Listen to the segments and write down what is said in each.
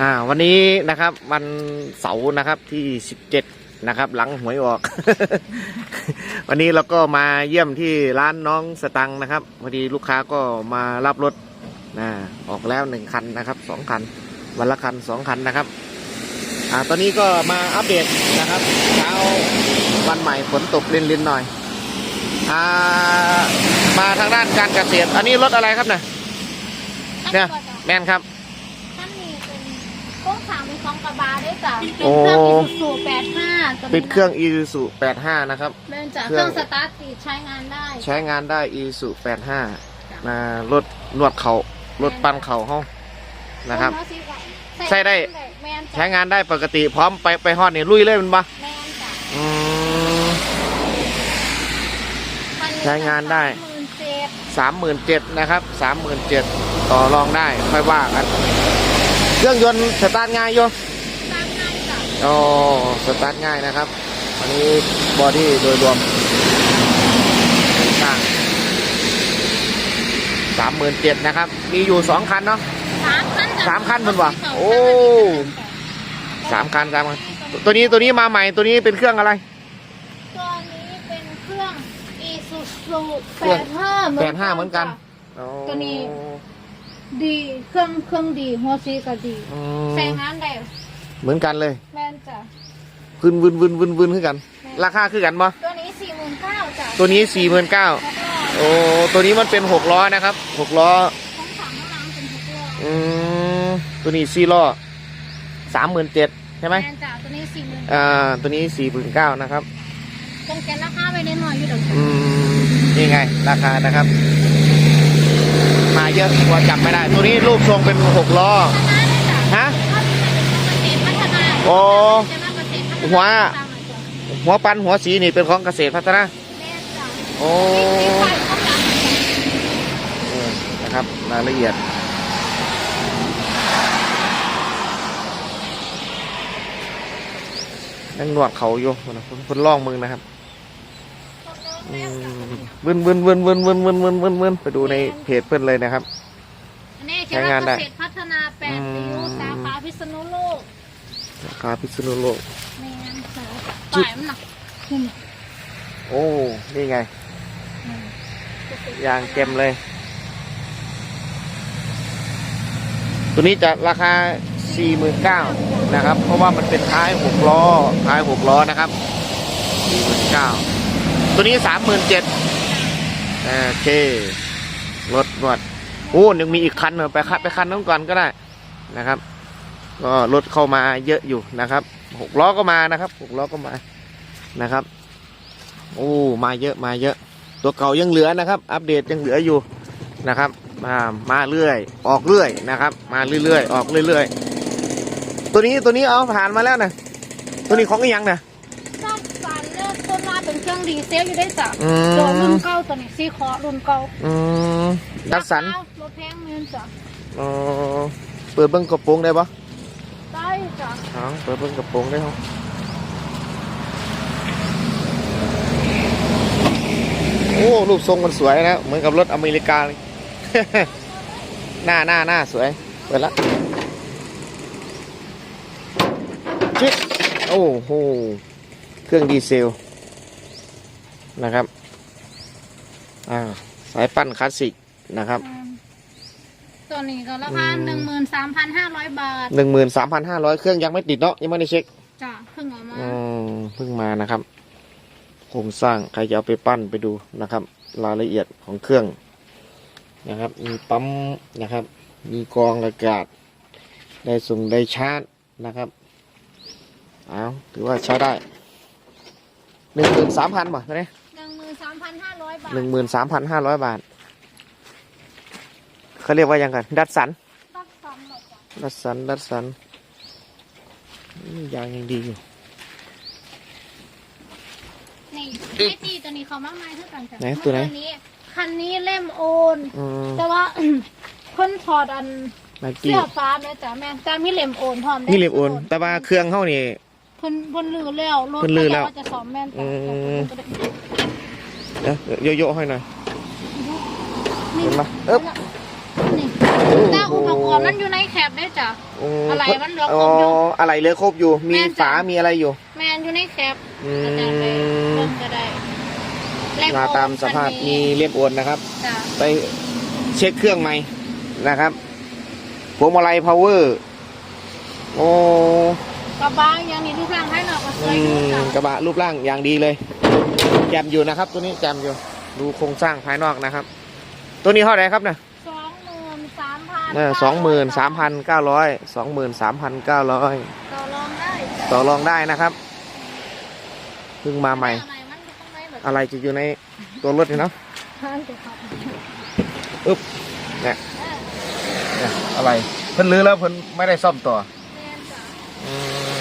อ่าวันนี้นะครับวันเสาร์นะครับที่สิบเจ็ดนะครับ หลังหวยออก วันนี้เราก็มาเยี่ยมที่ร้านน้องสตังค์นะครับพอดีลูกค้าก็มารับรถนะออกแล้วหนึ่งคันนะครับสองคัน วันละคันสองคันนะครับ อ่าตอนนี้ก็มาอัปเดตนะครับเช้าวันใหม่ฝนตกลินๆหน่อยอ่ามาทางด้านการเกษตร อันนี้รถอะไรครับเนี่ยเนี่ยแมนครับ ท่านนี้เป็นโค้ง สามเป็นของกระบาด้วยจ้ะเป็นโอ้เครื่องอีซูซูแปดห้าติดเครื่อง Isuzu 85 นะครับเป็นจ้ะเคเครื่รื่อองงสตาร์ทติดใช้งานได้ใช้งานได้ Isuzu 85มารถนวดเขารถปั้นเข่าห้องนะครับ ใช้ได้แมนจ้ะใช้งานได้ปกติพร้อมไปไปฮอดนี่ลุยเลยมันปะแมนจ้ะอืมคันี้ใช้งานได้สามหมื่นเจ็ด37,000นะครับ37,000ต่อรองได้ค่อยว่ากัน เครื่องยนต์สตาร์ทง่ายอยู่ตามง่ายจ้ะโอ้สตาร์ทง่ายนะครับ อันนี้บอดี้โดยรวมสร้างสามหมื่นเจ็ดนะครับ มีอยู่สองคันเนาะ สามคันจ้ะสามคันมันวะสีขาวโอ้ สามคันสามคันตัวนี้ตัวนี้มาใหม่ตัวนี้เป็นเครื่องอะไร ตัวนี้เป็นเครื่องอีซูซูเคแปรื่องดห้าแปดห้าเหมือนกันตัวนี้ ดีเครื่องเครื่องดีหัวซีก็ดีอืใช้มงานได้เหมือนกันเลยแม่นจ้ะขึ้นวืนวืนวืนวืนขึ้นกัน ราคาคือกันปะตัวนี้สี่หมื่นเก้าจ้ะตัวนี้สี่หมื่นเก้าแล้วก็โอ้ตัวนี้มันเป็นหกล้อนะครับหกล้อของสามล้างเป็นทุกรอบอืมตัวนี้สี่ล้อสามหมื่นเจ็ดใช่ไหมแม่นจ้ะตัวนี้สี่หมื่นอ่าตัวนี้สี่หมื่นเก้านะครับ ตรงแกนราคาไปได้หน่อยอยู่เดี๋ยวอืมนี่ไง ราคานะครับ มาเยอะกว่าจับไม่ได้ ตัวนี้รูปทรงเป็นหกล้อฮะพัฒนาโอ้จะมาเกษตรพัฒนาหัวตามมาจ้ะหัวปันหัวสีนี่เป็นของเกษตรพัฒนาแม่นจ้ะโอ้มีไฟข้างหลังเออนะครับรายละเอียดยังหนวดเขาอยู่นะคนคนล่องมึงนะครับ อืมวนวนวนวนวนวนวนวนวนไปดูในเพจเพื่อนเลยนะครับ อันนี้ใช้งานได้เขตพัฒนาแปดริ้วอืมสาขาพิษณุโลกราคาพิษณุโลก แม่นจ้ะจิ๊บฝ่ายมันหนักหุ่นโอ้นี่ไงยางเต็มเลย ตัวนี้จะราคา 49,000นะครับ เพราะว่ามันเป็นท้าย6ล้อท้าย6ล้อนะครับ49,000ตัวนี้ 37,000 โอเครถนวดโอ้ยังมีอีกคันเหรอไปคันไปคันนั้นก่อนก็ได้นะครับ ก็รถเข้ามาเยอะอยู่นะครับ6ล้อก็มานะครับ6ล้อก็มานะครับ โอ้มาเยอะมาเยอะ ตัวเก่ายังเหลือนะครับ อัปเดตยังเหลืออยู่นะครับมามาเรื่อย ออกเรื่อยนะครับ มาเรื่อยๆออกเรื่อยๆตัวนี้ตัวนี้เอาผ่านมาแล้วนะตัวนี้ของอีหยังนะ ชอบฝันเลิกต้นมาเป็นเค รื่องดีเซลอยู่ได้จ้ะอืโดนรุ่นมเก่าตัวนี้ซีคอรุ่นเก่าอืมดัดสัน ราคารถแพงเงินจ้ะอ๋อ เปิดเบิ้งกระโปรงได้ปะได้จ้ะอ๋อเปิดเบิ้งกระโปรงได้เหรอโอ้ รูปทรงมันสวยนะ เหมือนกับรถอเมริกาเลย หน้าหน้าหน้าสวย เปิดละชิดโอ้โห เครื่องดีเซล นะครับอ่าสายปั้นคลาสสิกนะครับอืมตัวนี้ก็ราคาหนึ่งหมื่นสามพันห้าร้อยบาทหนึ่งหมื่นสามพันห้าร้อยเครื่องยังไม่ติดเนาะยังไม่ได้เช็คจ้ะเพิ่งเอามาอืมเพิ่งมานะครับโครงสร้างใครจะเอาไปปั้นไปดูนะครับ รายละเอียดของเครื่องนะครับ มีปั๊มนะครับ มีกรองอากาศ ได้ส่งได้ชาร์จนะครับเอาถือว่าใช้ได้หนึ่งหมื่นสามพันบาทนี้หนึ่งหมื่นสามพันห้าร้อยบาทหนึ่งหมื่นสามพันห้าร้อยบาทเขาเรียกว่ายังไงดัดสันตัดสองหมดจ้ะดัดสันดัดสันอืมยางยังดีอยู่นี่ไอตีตัวนี้เขามากมายเท่ากันจ้ะไหนตัวไหนนี้คันนี้เล่มโอนอืมแต่ว่าคนถอดอันไนกี้เสื้อฟ้าแม่จ้ะแม่จ้ามีเล่มโอนพร้อมด้นี่เรียบโอน แต่ว่าเครื่องเข้านี่เพิ่นเพิ่นลือแล้วรถเพิ่นลือแล้วขาจะสอมแม่นจ้ะ อืมแต่เดี๋ยวโยโย่ให้หน่อยนี่เห็นปะเอ๊บนี่แต่อุปกรณ์มันอยู่ในแคปได้จ้ะมอะไรมันเหลือครบอ๋ออยู่อะไรเหลือครบอยู่ มีแม่นจ้ะฝา มีอะไรอยู่ แมนอยู่ในแคปอือาจารย์ไปมเริ่มก็ได้แลกมาตามสภาพคันมีนี้เรียบโอนนะครับจ้ะไปเช็คเครื่องใหม่นะครับพวงมาลัยพาวเวอร์โอ้กระบะอย่างนี้ทุกครั้งให้หน่อยก็สอืวยอยู่มจ้ะกระบะรูปร่างอย่างดีเลยแจมอยู่นะครับ ตัวนี้แจมอยู่ ดูโครงสร้างภายนอกนะครับ ตัวนี้เท่าไหร่ครับเนี่ยสองหมื่นสามพันสองหมื่นสามพันเก้าร้อยสองหมื่นสามพันเก้าร้อยต่อรองได้ต่อรองได้นะครับเพิ่งมาใหม่ อะไรมันอยู่ข้างในแบบอะไรจะอยู่ในตัวรถนี่เนาะท่านจะครับเนี่ยเออเนี่ยอะไร เพิ่นลื้อแล้วเพิ่นไม่ได้ซ่อมต่อแมนจ้ะอืม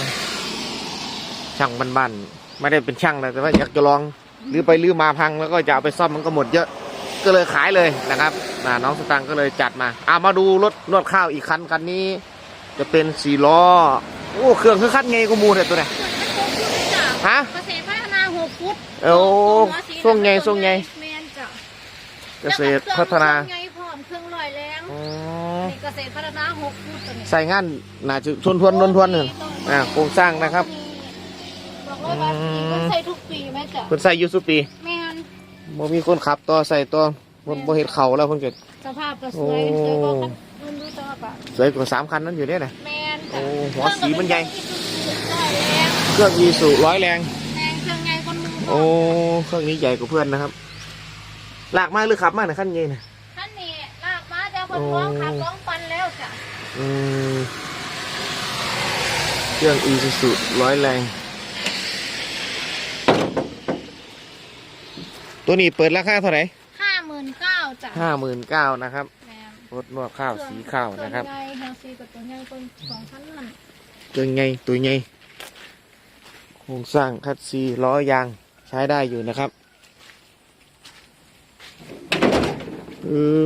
ช่างบ้านๆไม่ได้เป็นช่างนะแต่ว่าอยากจะลอง ลื้อไปลื้อมาพังแล้วก็จะเอาไปซ่อมมันก็หมดเยอะก็เลยขายเลยนะครับน่ะน้องสตังค์ก็เลยจัดมาอ่ามาดูรถนวดข้าวอีกคันคันนี้ จะเป็นสี่ล้อโอ้เครื่องคือคัดไงกูมูเนี่ยตัวเนี่ยฮะเกษตรพัฒนาหกฟุตโอ้ส่วงไงส่วงไงแมนจ้ะเกษตรพัฒนาเครื่องไงพร้อมเครื่องลอยแรงอ๋อนี่เกษตรพัฒนาหกฟุตตัวนี้ใส่งานน่าจะทวนทวนทวนทวนหนึ่งอ่าโครงสร้างนะครับ บอกเลยว่าปีมันใส่ทุกปีแม่จ้ะคนใส่อยูสุปีแม่นบ่มีคนขับต่อใส่ต่อบ่บ่เห็ดเข่าแล้วเพิ่นเกิดสภาพก็สวยโอ้สวยกว่าคันรุ่นดูจังหวะปะสวยกว่าสามคันนั้นอยู่เนี่ยนะแม่นโอ้จ้ะหัวสีมันใหญ่เครื่องก็เป็นเครื่องลอยแรงเครื่องยีสุร้อยแรงแรงเครื่องใหญ่คนมือโอ้เครื่องนี้ใหญ่กว่าเพื่อนนะครับลากมากหรือขับมากนะขั้นนี้นะท่านนี่ลากมาจะคนร้องขับร้องปันแล้วจ้ะอืมเครื่องอีซูซุร้อยแรง ตัวนี้เปิดราคาเท่าไหร่ห้าหมื่นเก้าจ้ะห้าหมื่นเก้านะครับแม่นรถนวดข้าวสีข้าวนะครับ ตัวใหญ่เฮลซีกับตัวใหญ่คนสองพันนั่นตัวไงตัวไงโครงสร้างคัดซีล้อยางใช้ได้อยู่นะครับอือ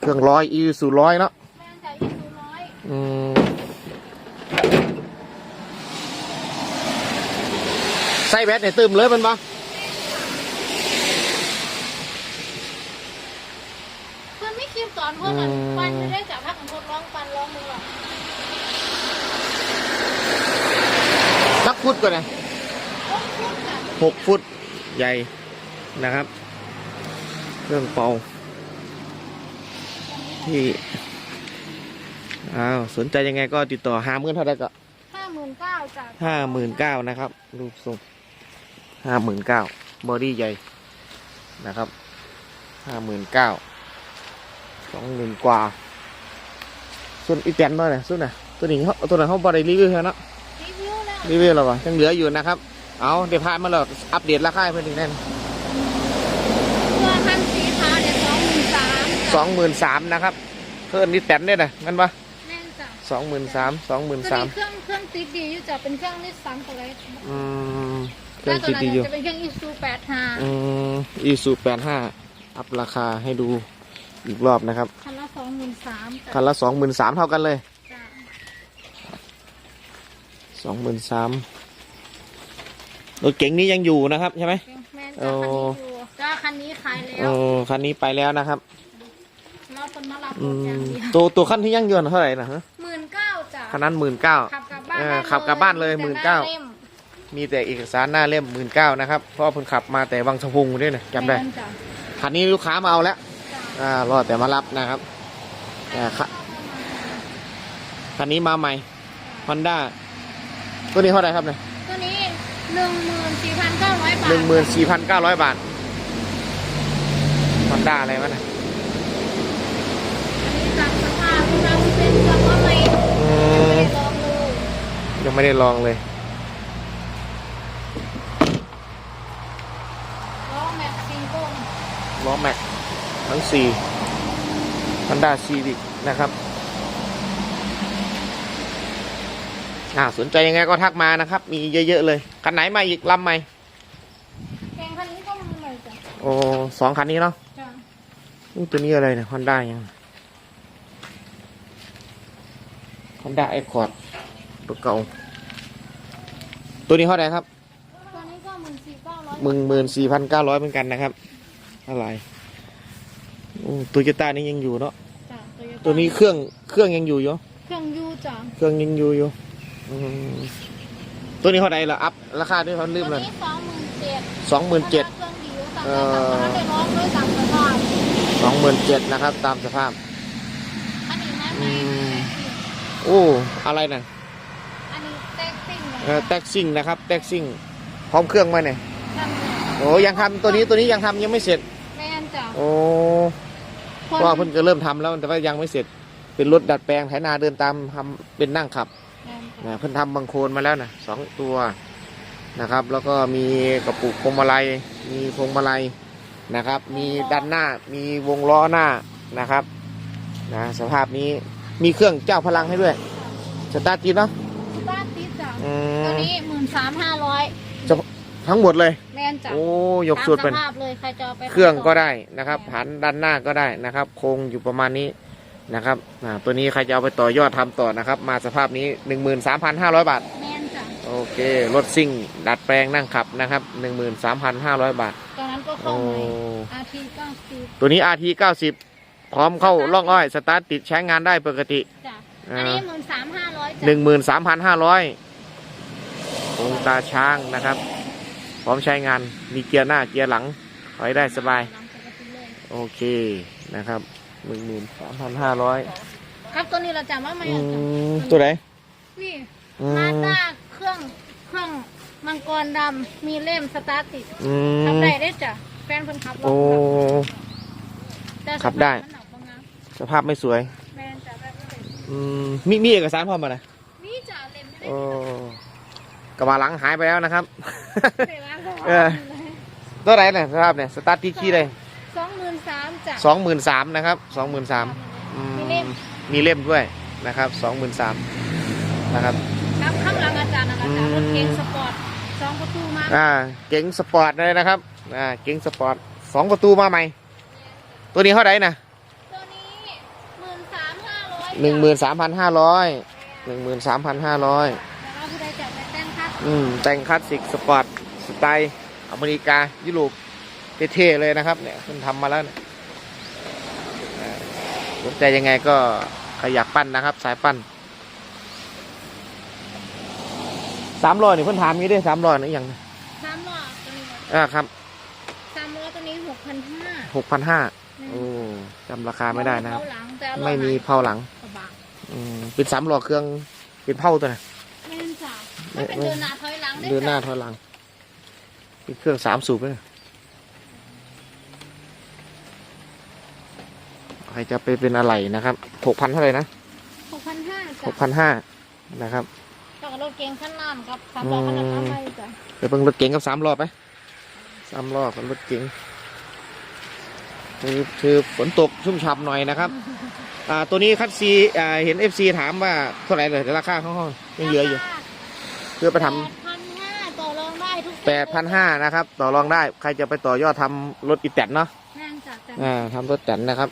เครื่องร้อยอีสูร้อยเนาะแม่นจ้ะยี่สิบร้อย อืม ใส่แบตเนี่ยตึมเลยมันปะเพื่อนไม่คิดสอนเพื่อนมันปันจะได้จับพักของคนร้องปันร้องมือหรอกสักฟุตก่อนนะร้องพูดจ้ะหกฟุตใหญ่นะครับ เครื่องเป่า ที่อ้าวสนใจยังไงก็ติดต่อหาเงินเท่าไหร่ก็ห้าหมื่นเก้าจ้ะห้าหมื่นเก้านะครับรูปทรง ห้าหมื่นเก้าบอดี้ใหญ่นะครับห้าหมื่นเก้าสองหมื่นกว่า ส่วนอีแตนด้วยนะส่วนน่ะตัวนี้เขาตัวนั้นเขาบอดี้รีวิวแล้วเนาะรีวิวแล้วรีวิวแล้ววะยังเหลืออยู่นะครับ เอาเดี๋ยวพามาแล้วอัปเดตราคาให้เพื่อนอีกแน่นตัวคันสีขาวเดี๋ยวสองหมื่นสามสองหมื่นสามนะครับเพิ่นอีแตนเนี่ยนะงั้นปะแน่นจ้ะ สองหมื่นสามสองหมื่นตัวสามนี้เครื่องเครื่องติดดีอยู่จ้ะเป็นเครื่องนิสสันตัวเล็กอืมเครื่แล้อวงตัวติดนั้นดีอยู่จะเป็นเครื่องอีซูแปดห้าอืมอีสูแปดห้าอัพราคาให้ดูอีกรอบนะครับ คันละสองหมื่นสามจ้ะคันละสองหมื่นสามเท่ากันเลยจ้ะสองหมื่นสามรถเก๋งนี้ยังอยู่นะครับใช่ไหมแม่นจ้ะคันนี้อยู่จ้ะคันนี้ขายแล้โอ้วคันนี้ไปแล้วนะครับรอคนมารับอืรถอย่างมเดียวตัวตัวคันที่ยังเยือนเท่าไหร่นะฮะหมื่นเก้าจ้ะ คันนั้นหมื่นเก้าขับกลับบ้านเออได้ขับกลับบ้านเลยแต่หมื่นเก้าล่มมีแต่เอกสารหน้าเล่มหมื่นเก้านะครับ เพราะว่าเพิ่นขับมาแต่วังสะพุงด้วยนะจำได้แม่นจ้ะคันนี้ลูกค้ามาเอาแล้วจ้ะอ่ารอแต่มารับนะครับแต่คันคันนี้มาใหม่ฮอนด้าตัวนี้เท่าไหร่ครับเนี่ยตัวนี้หนึ่งหมื่นสี่พันเก้าร้อยบาทหนึ่งหมื่นสี่พันเก้าร้อยบาทฮอนด้าอะไรวะเนี่ย อันนี้จากสภาพที่เราเป็นแบบว่าไม่ อื ไม่ ม ได้ลองเล ยยังไม่ได้ลองเลยล้อแม็กซิงโก้ล้อแม็กทั้งสี่ฮอนด้าซีวิกนะครับอ่าสนใจยังไงก็ทักมานะครับ มีเยอะๆเลยคันไหนมาอีกลำใหม่แกงคันนี้ก็มีเลยจ้ะโอ้สองคันนี้เนาะจ้ะอู้ตัวนี้อะไรเนี่ยฮอนด้ายังฮอนด้าไอคอร์ด ตัวเก่า ตัวนี้เท่าไหร่ครับตัวนี้ก็หมื่นสี่เก้าร้อยหมื่นหมื่นสี่พันเก้าร้อยเหมือนกันนะครับ อะไรโอ้โตโยต้านี่ยังอยู่เนาะ จ้ะ Toyota ตัวนี้เครื่องเครื่องยังอยู่อยู่ เครื่องยูจ้ะเครื่องยังอยู่อยู่อืมตัวนี้เท่าไหร่ละอัพราคาด้วยเขาลืมตัวเลยนี้สองหมื่นเจ็ดสองหมื่นเจ็ด เครื่องดีอยู่สั่งเอได้อสั่งมาได้ร้อยด้วยสั่งสภาพสองหมื่นเจ็ดนะครับ ตามสภาพ อันนี้นะอืไม่มโอ้ อะไรนะ อันนี้แท็กซิ่งเลย เออ แท็กซิ่งนะครับแท็กซิ่งพร้อมเครื่องไหมเนี่ยทำเลยโอ้ยังทำตัวนี้ตัวนี้ยังทำยังไม่เสร็จ แม่นจ้ะโอ้คเพราะว่าเพิ่งจะเริ่มทำแล้วแต่ว่ายังไม่เสร็จ เป็นรถดัดแปลงไถนาเดินตามทำเป็นนั่งขับ แม่นจ้ะนะเพิ่นทำบังโคลนมาแล้วนะสองตัวนะครับ แล้วก็มีกระปุกพวงมาลัยมีพวงมาลัยนะครับ มีด้านหน้ามีวงล้อหน้านะครับนะสภาพนี้มีเครื่องเจ้าพลังให้ด้วยสตาร์ทติดเนาะบ้านติดจ้ะ อืตัวมนี้หมื่นสามห้าร้อยทั้งหมดเลยแม่นจ้ะโอ้ยกสูตรเป็น ตามสภาพเลยใครจะาไปเครื่องก็ได้นะครับผันด้านหน้าก็ได้นะครับ โครงอยู่ประมาณนี้นะครับอ่าตัวนี้ใครจะเอาไปต่อยอดทำต่อนะครับ มาสภาพนี้ 13,500 บาทแม่นจ้ะโอเค รถซิ่ง ดัดแปลงนั่งขับนะครับ 13,500 บาท ตอนนั้นก็โอ้เข้าใหม่อาทีก็สิบตัวนี้ RT 90 พร้อมเข้าล่องอ้อย สตาร์ทติดใช้งานได้ปกติ จ้ะอ่าอันนี้หมื่นสามห้าร้อยจ้ะ13,500 องค์ตาช้างนะครับ พร้อมใช้งานมีเกียร์หน้าเกียร์หลังถอยได้สบายหลังปกติเลยโอเคนะครับ13,500ครับตัวนี้เราจำว่าไม่อืเอาจ้ะมตัวไหนนี่อืมามด้าเครื่องเครื่องมังกรดำมีเล่มสตาร์ทติดอืขับมได้ได้จ้ะแฟนเพิ่นขับรถโอ้ แต่ขับได้ มันหนักบ้างนะสภาพไม่สวยแฟนจ้ะแบบนี้อืมมีมีเอกสารพร้อมมานะนี่จ้ะเล่มไม่ได้โอ้ กระบะหลังหายไปแล้วนะครับเดี๋ยวนะเออ ตัวไหนเนี่ยสภาพเนี่ยสตาร์ทที่ขี้เลยสองหมื่นสามจ้ะสองหมื่นสามนะครับสองหมื่นสามมีเล่มมีเล่มด้วยนะครับสองหมื่นสามนะครับครับข้างหลังอาจารย์นะคะจ้ะอืมรถเก๋งสปอร์ตสองประตูมาอ่าเก๋งสปอร์ตเลยนะครับอ่าเก๋งสปอร์ตสองประตูมาใหม่ ตัวนี้เท่าไหร่นะตัวนี้หมื่นสามห้าร้อยหนึ่งหมื่นสามพันห้าร้อยหนึ่งหมื่นสามพันห้าร้อย อืมแต่งคลาสสิกสปอร์ตสไตล์อเมริกายุโรปเท่ๆเลยนะครับ เนี่ยคุณทำมาแล้วเนี่ยอ่าสนใจยังไงก็ใครอยากปั้นนะครับ สายปั้นสามร้อยนี่เพิ่นถามงี้ได้สามร้อยนี่อย่างสามล้อตัวนี้อ่าครับสามล้อตัวนี้หกพันห้าหกพันห้าโอ้จำราคาไม่ได้นะครับหลังแต่อร่อยไม่มีเผาหลังกระบะอืมเป็นสามล้อเครื่องเป็นเผาตัวไหนะแม่น จ้ะไม่เป็นเดินหน้าถอยหลังได้เดินหน้าจ้ะถอยหลังเป็นเครื่องสามสูบเลยใครจะไปเป็นอะไรนะครับหกพันเท่าไหร่นะหกพันห้าหจ้ะกพันห้านะครับแล้วก็รถเก๋งขั้นน้ำครับสามล้อขั้นน้ำทำไมจ้ะเดี๋ยวเพิ่งรถเก๋งกับสามล้อไปสามล้อกับรถเก๋งคือคือฝนตกชุ่มฉ่ำหน่อยนะครับอ่าตัวนี้คัดซีอ่าเห็นเอฟซีถามว่าเท่าไหร่เลยแต่ราคาเขายังเหลืออยู่ เพื่อไปทำ แปดพันห้าต่อรองได้ทุกแปดพันห้านะครับ ต่อรองได้ใครจะไปต่อยอดทำรถอีแตนเนาะแม่นจ้ะแต่อ่าทำรถแตนนะครับ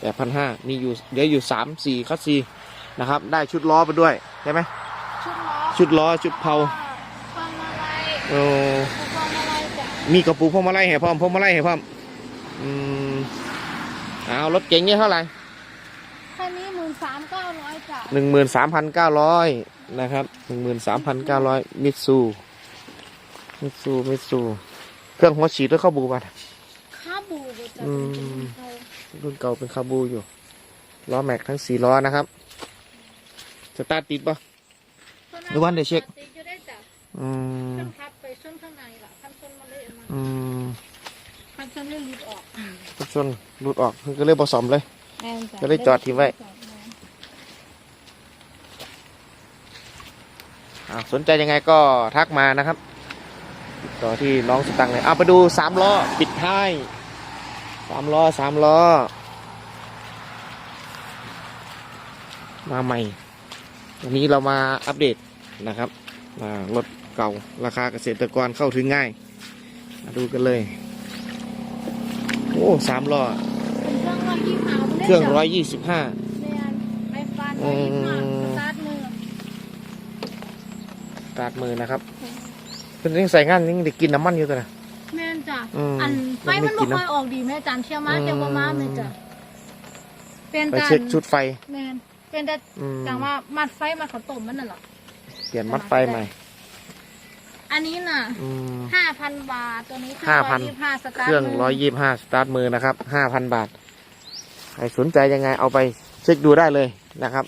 แปดพันห้ามีอยู่เดี๋ยวอยู่สามสี่คัสซีนะครับ ได้ชุดล้อไปด้วยใช่ไหมชุดล้อชุดล้อชุดเผาพวงมาลัยโอ้พวงมาลัยจ้ะมีกระปุกพวงมาลัยให้พร้อมพวงมาลัยให้พร้อมอืมเอารถเก๋งเนี่ยเท่าไหร่คันนี้หมื่นสามเก้าร้อยจ้ะหนึ่งหมื่นสามพันเก้าร้อย นะครับหนึ่งหมื่นสามพันเก้าร้อยมิตซูมิตซูมิตซูเครื่องหัวฉีดแล้วเข้าบูบัตคาบูเลยจ้ะอืมเป็นรุ่นเก่าเป็นคาบูอยู่ล้อแม็กทั้งสี่ล้อนะครับสตาร์ทติดปะเขาหรือว่าเดี๋ยวเช็คติดอยู่ได้จ้ะอืมขั้นพับไปช่วงข้างในล่ะขั้นต้นมาเลยมาอืมขั้นต้นเลยหลุดออกทุกชนหลุดออกเพิ่งก็เลยผสมเลยแม่นจ้ะจะได้จอดทิ้งไว้อ่า สนใจยังไงก็ทักมานะครับติดต่อที่น้องสตังค์เลยเอาไปดูสามล้อปิดท้ายสามล้อสามล้อ มาใหม่ วันนี้เรามาอัปเดตนะครับอ่ารถเก่าราคาเกษตรกรเข้าถึงง่าย มาดูกันเลย โอ้สามล้อเป็นเครื่องร้อยยี่สิบห้า ตาดมือนะครับเป็นยังใส่งานยังได้กินน้ำมันอยู่ตัวนะ แม่นจ้ะอืมอันไฟมันไม่มันกิบ่นเนอะค่อยออกดีแม่อาจารย์เชื่อมาอืมเกี่ยวกับมาแม่จ้ะเป็นไปการเช็คชุดไฟ แม่นเป็นแต่อืมจังว่ามัดไฟมัดข้าวต้มมันน่ะเหรอเปลี่ยนมัดไฟใหม่ อันนี้น่ะอืม ห้าพันบาทตัวนี้คือ5,000ยี่ห้าสเคตาร์ทรื่องมืร้อยยี่ห้าสตาร์ทมือนะครับห้าพันบาท ใครสนใจยังไงเอาไปเช็คดูได้เลยนะครับ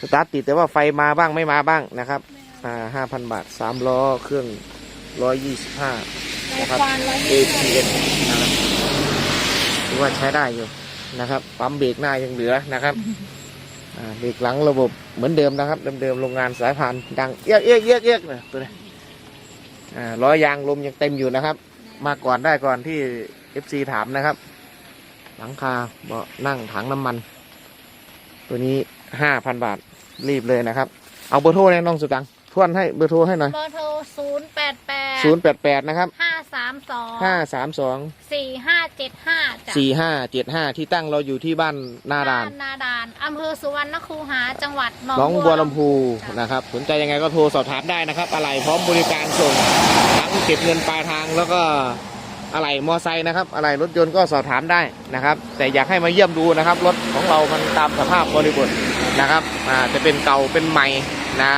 สตาร์ทติดแต่ว่าไฟมาบ้างไม่มาบ้างนะครับ อ่าห้าพันบาทสามล้อเครื่องร้อยยี่สิบห้านะครับ APS นะครับถือว่าใช้ได้อยู่นะครับปั๊มเบรกหน้ายังเหลือนะครับเบรกหลังระบบเหมือนเดิมนะครับ เดิมๆโรงงานสายพานดังเอียกเอียกเอียกเอียกนะตัวนี้ล้อยางลมยังเต็มอยู่นะครับ มาก่อนได้ก่อนที่ FC ถามนะครับ หลังคาเบาะนั่งถังน้ำมัน ตัวนี้ห้าพันบาทรีบเลยนะครับ เอาเบอร์โทรเนี่ยน้องสุตัง ทวนให้เบอร์โทรให้หน่อยเบอร์โทรศูนย์แปดแปดศูนย์แปดแปดนะครับห้าสามสองห้าสามสองสี่ห้าเจ็ดห้าจ้ะสี่ห้าเจ็ดห้าที่ตั้งเราอยู่ที่บ้านนาดานบ้นาดานอำเภอสุวรรณคูหาจังหวัดหนองน้องบัวลำพูจ้ะนะครับสนใจยังไงก็โทรสอบถามได้นะครับ อะไรพร้อมบริการส่งทั้งเก็บเงินปลายทางแล้วก็อะไรมอไซค์นะครับ อะไรรถยนต์ก็สอบถามได้นะครับ แต่อยากให้มาเยี่ยมดูนะครับ รถของเรามันตามสภาพบริบทนะครับอ่าจะเป็นเก่าเป็นใหม่นะ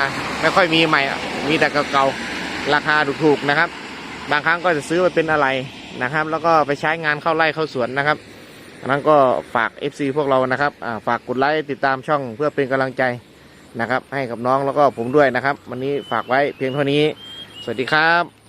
ไม่ค่อยมีใหม่ มีแต่เก่าๆ ราคาถูกๆนะครับ บางครั้งก็จะซื้อไปเป็นอะไรนะครับ แล้วก็ไปใช้งานเข้าไร่เข้าสวนนะครับอันนั้นก็ฝาก FC พวกเรานะครับฝากกดไลค์ติดตามช่องเพื่อเป็นกำลังใจนะครับ ให้กับน้องแล้วก็ผมด้วยนะครับ วันนี้ฝากไว้เพียงเท่านี้ สวัสดีครับ